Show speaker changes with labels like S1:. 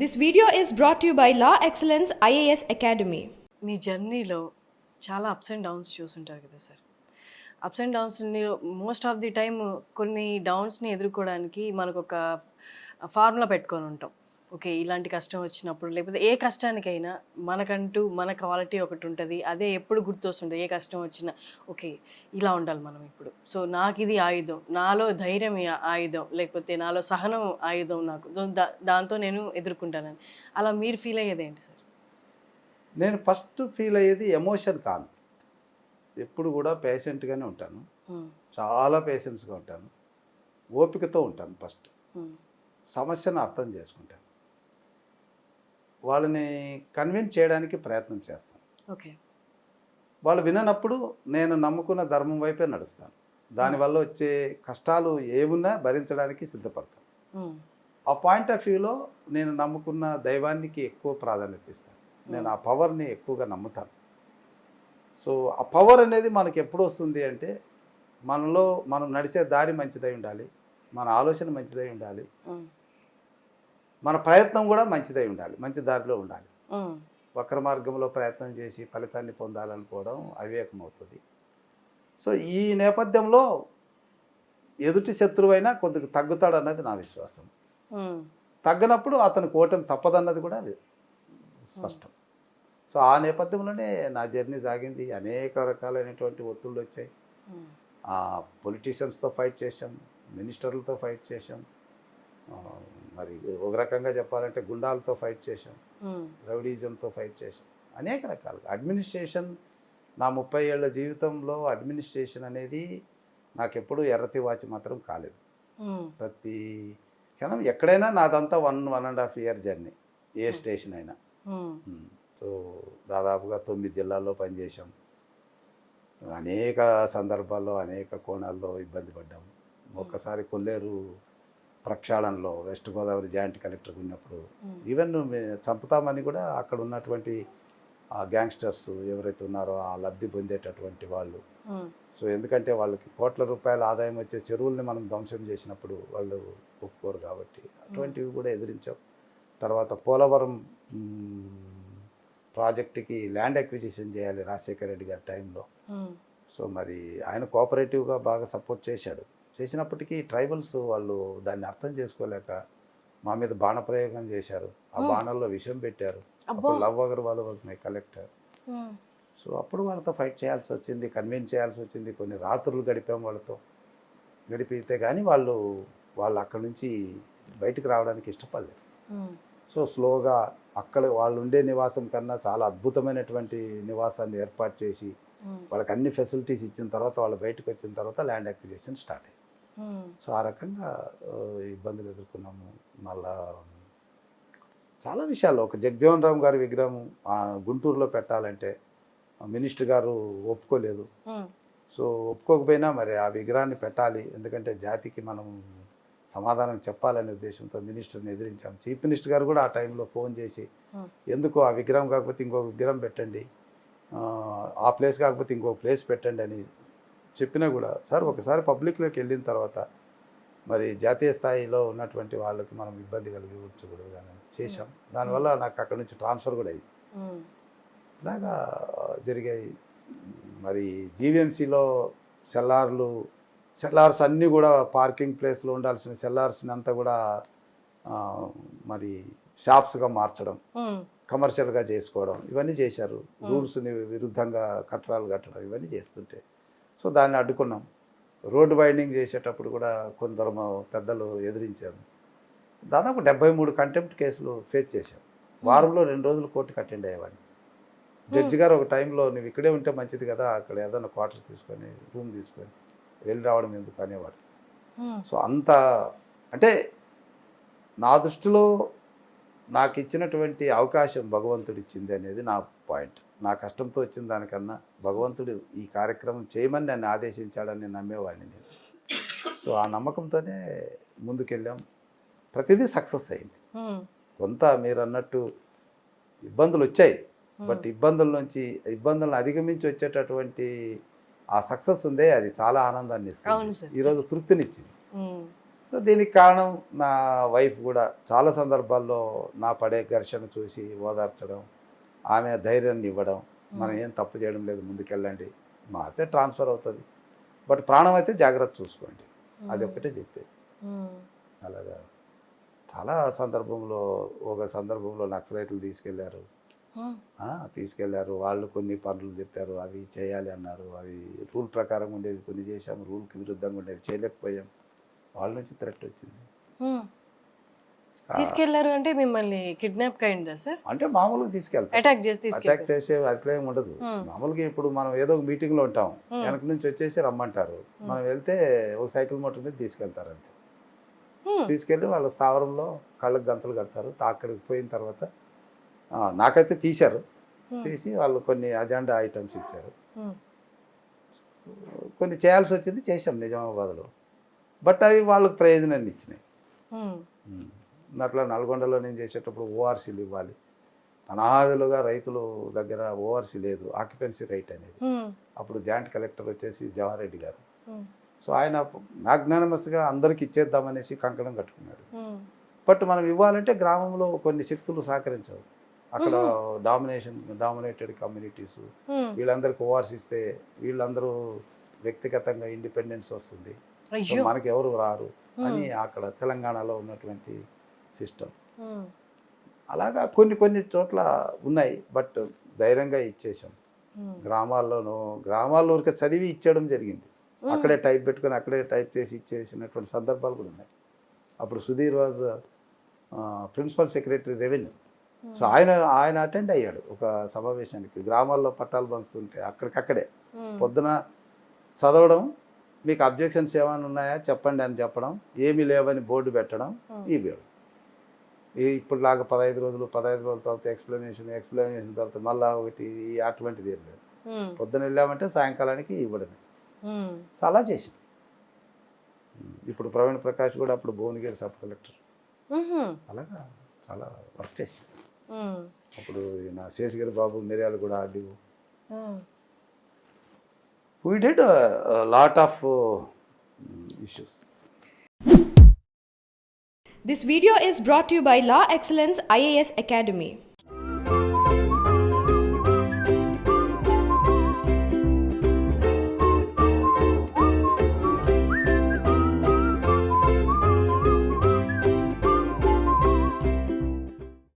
S1: This video is brought you by La Excellence IAS academy
S2: మీ జర్నీలో చాలా ups and downs చూసుంటారు కదా sir. Ups and downs most of the time కొన్ని డౌన్స్ని ఎదుర్కోవడానికి మనకు ఒక ఫార్ములా పెట్టుకొని ఉంటాం. ఓకే ఇలాంటి కష్టం వచ్చినప్పుడు లేకపోతే ఏ కష్టానికైనా మనకంటూ మన క్వాలిటీ ఒకటి ఉంటుంది అదే ఎప్పుడు గుర్తొస్తుంటుంది ఏ కష్టం వచ్చినా. ఓకే ఇలా ఉండాలి మనం ఇప్పుడు. సో నాకు ఇది ఆయుధం నాలో ధైర్యం ఆయుధం లేకపోతే నాలో సహనం ఆయుధం నాకు. దాంతో నేను ఎదుర్కొంటానని. అలా మీరు ఫీల్ అయ్యేది ఏంటి సార్?
S3: నేను ఫస్ట్ ఫీల్ అయ్యేది ఎమోషన్ కాదు. ఎప్పుడు కూడా పేషెంట్గానే ఉంటాను. చాలా పేషెన్స్గా ఉంటాను. ఓపికతో ఉంటాను ఫస్ట్. సమస్యను అర్థం చేసుకుంటాను. వాళ్ళని కన్విన్స్ చేయడానికి ప్రయత్నం చేస్తాను.
S2: ఓకే.
S3: వాళ్ళు విననప్పుడు నేను నమ్ముకున్న ధర్మం వైపే నడుస్తాను. దానివల్ల వచ్చే కష్టాలు ఏమున్నా భరించడానికి సిద్ధపడతాను.
S2: ఉమ్,
S3: ఆ పాయింట్ ఆఫ్ వ్యూలో నేను నమ్ముకున్న దైవానికి ఎక్కువ ప్రాధాన్యత ఇస్తాను. నేను ఆ పవర్ని ఎక్కువగా నమ్ముతాను. సో ఆ పవర్ అనేది మనకి ఎప్పుడు వస్తుంది అంటే మనలో మనం నడిచే దారి మంచిదై ఉండాలి మన ఆలోచన మంచిదై ఉండాలి మన ప్రయత్నం కూడా మంచిదై ఉండాలి మంచి దారిలో ఉండాలి. వక్ర మార్గంలో ప్రయత్నం చేసి ఫలితాన్ని పొందాలనుకోవడం అవివేకం అవుతుంది సో ఈ నేపథ్యంలో ఎదుటి శత్రువైనా కొద్దిగా తగ్గుతాడు అన్నది నా విశ్వాసం. తగ్గనప్పుడు అతను ఓటమి తప్పదన్నది కూడా స్పష్టం. సో ఆ నేపథ్యంలోనే నా జర్నీ సాగింది. అనేక రకాలైనటువంటి ఒత్తిళ్ళు వచ్చాయి. పొలిటీషియన్స్తో ఫైట్ చేశాం మినిస్టర్లతో ఫైట్ చేశాం మరి ఒక రకంగా చెప్పాలంటే గుండాలతో ఫైట్ చేశాం. రౌడీజంతో ఫైట్ చేశాం. అనేక రకాలుగా. అడ్మినిస్ట్రేషన్ నా ముప్పై ఏళ్ళ జీవితంలో అడ్మినిస్ట్రేషన్ అనేది నాకు ఎప్పుడూ ఎర్రతి వాచి మాత్రం కాలేదు. ప్రతి క్షణం ఎక్కడైనా నాదంతా one one and half year journey A station అయినా. సో దాదాపుగా తొమ్మిది జిల్లాల్లో పనిచేసాం అనేక సందర్భాల్లో అనేక కోణాల్లో ఇబ్బంది పడ్డాం. ఒక్కసారి కొల్లేరు ప్రక్షాళనలో వెస్ట్ గోదావరి జాయింట్ కలెక్టర్ ఉన్నప్పుడు ఈవెన్ చంపుతామని కూడా అక్కడ ఉన్నటువంటి ఆ గ్యాంగ్స్టర్స్ ఎవరైతే ఉన్నారో ఆ లబ్ధి పొందేటటువంటి వాళ్ళు. సో ఎందుకంటే వాళ్ళకి కోట్ల రూపాయల ఆదాయం వచ్చే చెరువుల్ని మనం ధ్వంసం చేసినప్పుడు వాళ్ళు ఒప్పుకోరు కాబట్టి అటువంటివి కూడా ఎదిరించాం. తర్వాత పోలవరం ప్రాజెక్టుకి ల్యాండ్ అక్విజిషన్ చేయాలి రాజశేఖర రెడ్డి గారి టైంలో. సో మరి ఆయన కోఆపరేటివ్గా బాగా సపోర్ట్ చేశాడు. చేసినప్పటికీ ట్రైబల్స్ వాళ్ళు దాన్ని అర్థం చేసుకోలేక మా మీద బాణప్రయోగం చేశారు. ఆ బాణంలో విషం పెట్టారు. అప్పుడు Lav Agarwal was my collector so అప్పుడు వాళ్ళతో ఫైట్ చేయాల్సి వచ్చింది కన్విన్స్ చేయాల్సి వచ్చింది. కొన్ని రాత్రులు గడిపాం వాళ్ళతో. గడిపితే కానీ వాళ్ళు వాళ్ళు అక్కడి నుంచి బయటకు రావడానికి ఇష్టపడలేదు. సో స్లోగా అక్కడ వాళ్ళు ఉండే నివాసం కన్నా చాలా అద్భుతమైనటువంటి నివాసాన్ని ఏర్పాటు చేసి వాళ్ళకి అన్ని ఫెసిలిటీస్ ఇచ్చిన తర్వాత వాళ్ళు బయటకు వచ్చిన తర్వాత ల్యాండ్ అక్విజిషన్ స్టార్ట్ అయింది. సో ఆ రకంగా ఇబ్బందులు ఎదుర్కొన్నాము. మళ్ళా చాలా విషయాలు. ఒక జగజీవన్ రామ్ గారి విగ్రహం ఆ, గుంటూరులో పెట్టాలంటే మినిస్టర్ గారు ఒప్పుకోలేదు.
S2: ఉమ్,
S3: సో ఒప్పుకోకపోయినా మరి ఆ విగ్రహాన్ని పెట్టాలి. ఎందుకంటే జాతికి మనం సమాధానం చెప్పాలనే ఉద్దేశంతో మినిస్టర్ని ఎదిరించాం. చీఫ్ మినిస్టర్ గారు కూడా ఆ టైంలో ఫోన్ చేసి
S2: Hmm.
S3: ఎందుకు ఆ విగ్రహం కాకపోతే ఇంకో విగ్రహం పెట్టండి? ఆ, ఆ ప్లేస్ కాకపోతే ఇంకో ప్లేస్ పెట్టండి అని చెప్పినా కూడా సార్ ఒకసారి పబ్లిక్లోకి వెళ్ళిన తర్వాత మరి జాతీయ స్థాయిలో ఉన్నటువంటి వాళ్ళకి మనం ఇబ్బంది కలిగించకూడదు కానీ చేశాం. దానివల్ల నాకు అక్కడ నుంచి ట్రాన్స్ఫర్ కూడా అయ్యింది ఇలాగా జరిగాయి. మరి జీవీఎంసీలో సెల్లార్లు సెల్లార్స్ అన్నీ కూడా పార్కింగ్ ప్లేస్లో ఉండాల్సిన సెల్లార్స్ని అంతా కూడా మరి షాప్స్గా మార్చడం కమర్షియల్గా చేసుకోవడం ఇవన్నీ చేశారు. రూల్స్ని విరుద్ధంగా కట్టడాలు కట్టడం ఇవన్నీ చేస్తుంటే సో దాన్ని అడ్డుకున్నాం. రోడ్డు వైండింగ్ చేసేటప్పుడు కూడా కొందరు మా పెద్దలు ఎదిరించారు. దాదాపు డెబ్బై మూడు కంటెంప్ట్ కేసులు ఫేస్ చేశాం వారంలో రెండు రోజులు కోర్టుకు అటెండ్ అయ్యేవాడిని. జడ్జి గారు ఒక టైంలో నువ్వు ఇక్కడే ఉంటే మంచిది కదా అక్కడ ఏదైనా క్వార్టర్ తీసుకొని రూమ్ తీసుకొని వెళ్ళి రావడం ఎందుకు? అనేవాడు. సో అంత అంటే నా దృష్టిలో నాకు ఇచ్చినటువంటి అవకాశం భగవంతుడు ఇచ్చింది అనేది నా పాయింట్. నా కష్టంతో వచ్చిన దానికన్నా భగవంతుడు ఈ కార్యక్రమం చేయమని నన్ను ఆదేశించాడని నమ్మేవాడిని నేను. సో ఆ నమ్మకంతోనే ముందుకెళ్ళాం. ప్రతిదీ సక్సెస్ అయింది. కొంత మీరు అన్నట్టు ఇబ్బందులు వచ్చాయి. బట్ ఇబ్బందుల నుంచి ఇబ్బందులను అధిగమించి వచ్చేటటువంటి ఆ సక్సెస్ ఉందే అది చాలా ఆనందాన్ని ఇస్తుంది. ఈరోజు తృప్తినిచ్చింది. సో దీనికి కారణం నా వైఫ్ కూడా చాలా సందర్భాల్లో నా పడే ఘర్షణ చూసి ఓదార్చడం ఆమె ధైర్యాన్ని ఇవ్వడం మనం ఏం తప్పు చేయడం లేదు ముందుకెళ్ళండి మా అయితే ట్రాన్స్ఫర్ అవుతుంది. బట్ ప్రాణం అయితే జాగ్రత్త చూసుకోండి. అది ఒక్కటే చెప్పేది. అలాగా. చాలా సందర్భంలో ఒక సందర్భంలో నక్సలైట్లు తీసుకెళ్ళారు. తీసుకెళ్ళారు. వాళ్ళు కొన్ని పనులు చెప్పారు. అవి చేయాలి అన్నారు. అవి రూల్ ప్రకారం ఉండేది కొన్ని చేశాము. రూల్కి విరుద్ధంగా ఉండేది చేయలేకపోయాం. వాళ్ళ నుంచి థ్రెట్ వచ్చింది.
S2: తీసుకెళ్ళారు అంటే మిమ్మల్ని కిడ్నాప్ అయిందా సార్
S3: అంటే మామూలుగా తీసుకెళ్తాం.
S2: అటాక్ చేసి
S3: అటాక్
S2: తీసుకెళ్తారు.
S3: చేసే అట్లేం ఉండదు.
S2: Hmm.
S3: మామూలుగా ఇప్పుడు మనం ఏదో ఒక మీటింగ్లో ఉంటాం.
S2: Hmm.
S3: వెనక నుంచి వచ్చేసి రమ్మంటారు. మనం వెళ్తే ఒక సైకిల్ మోటార్ మీద తీసుకెళ్తారు అంతే
S2: ఉమ్.
S3: తీసుకెళ్ళి వాళ్ళ స్థావరంలో కళ్ళకు గంతలు కడతారు. అక్కడికి పోయిన తర్వాత నాకైతే తీశారు.
S2: Hmm.
S3: తీసి వాళ్ళు కొన్ని అజెండా ఐటమ్స్ ఇచ్చారు. కొన్ని చేయాల్సి వచ్చింది చేశాం నిజామాబాద్లో. బట్ అవి వాళ్ళకి ప్రయోజనాన్ని ఇచ్చినాయి. అట్లా నల్గొండలో నేను చేసేటప్పుడు ఓఆర్సీలు ఇవ్వాలి. అనాథలుగా రైతుల దగ్గర ఓఆర్సీ లేదు ఆక్యుపెన్సీ రైట్ అనేది. అప్పుడు జాయింట్ కలెక్టర్ వచ్చేసి జవహర్ రెడ్డి గారు. సో ఆయన మ్యాగ్నానమస్గా అందరికి ఇచ్చేద్దామనేసి కంకణం కట్టుకున్నాడు. బట్ మనం ఇవ్వాలంటే గ్రామంలో కొన్ని శక్తులు సహకరించవు. అక్కడ డామినేషన్ డామినేటెడ్ కమ్యూనిటీస్. వీళ్ళందరికీ ఓఆర్సీ ఇస్తే వీళ్ళందరూ వ్యక్తిగతంగా ఇండిపెండెన్స్ వస్తుంది. మనకి ఎవరు రారు అని అక్కడ తెలంగాణలో ఉన్నటువంటి సిస్టమ్. అలాగా కొన్ని కొన్ని చోట్ల ఉన్నాయి బట్ ధైర్యంగా ఇచ్చేసాం. గ్రామాల్లోనూ గ్రామాల్లో ఊరికే చదివి ఇచ్చేయడం జరిగింది. అక్కడే టైప్ పెట్టుకొని అక్కడే టైప్ చేసి ఇచ్చేసినటువంటి సందర్భాలు కూడా ఉన్నాయి. అప్పుడు Sudhir was principal secretary revenue. So ఆయన ఆయన అటెండ్ అయ్యాడు ఒక సమావేశానికి. గ్రామాల్లో పట్టాలు పంచుతుంటే అక్కడికక్కడే. పొద్దున చదవడం మీకు అబ్జెక్షన్స్ ఏమైనా ఉన్నాయా? చెప్పండి అని చెప్పడం ఏమీ లేవని బోర్డు పెట్టడం. ఇవ్వడం ఈ ఇప్పుడులాగా పదహైదు రోజులు పదహైదు రోజుల తర్వాత ఎక్స్ప్లెనేషన్ ఎక్స్ప్లెనేషన్ తర్వాత మళ్ళీ ఒకటి అటువంటిది ఏం లేదు. పొద్దున వెళ్ళామంటే సాయంకాలానికి ఇవ్వడమే అలా చేసాం ఇప్పుడు ప్రవీణ్ ప్రకాష్ కూడా అప్పుడు భువనగిరి సబ్ కలెక్టర్. అలాగా చాలా వర్క్ చేసాం. అప్పుడు నా శేషగిరి బాబు మిర్యాలు కూడా ఆడివు. We dead lot of issues
S1: This video is brought to you by Law Excellence IAS Academy.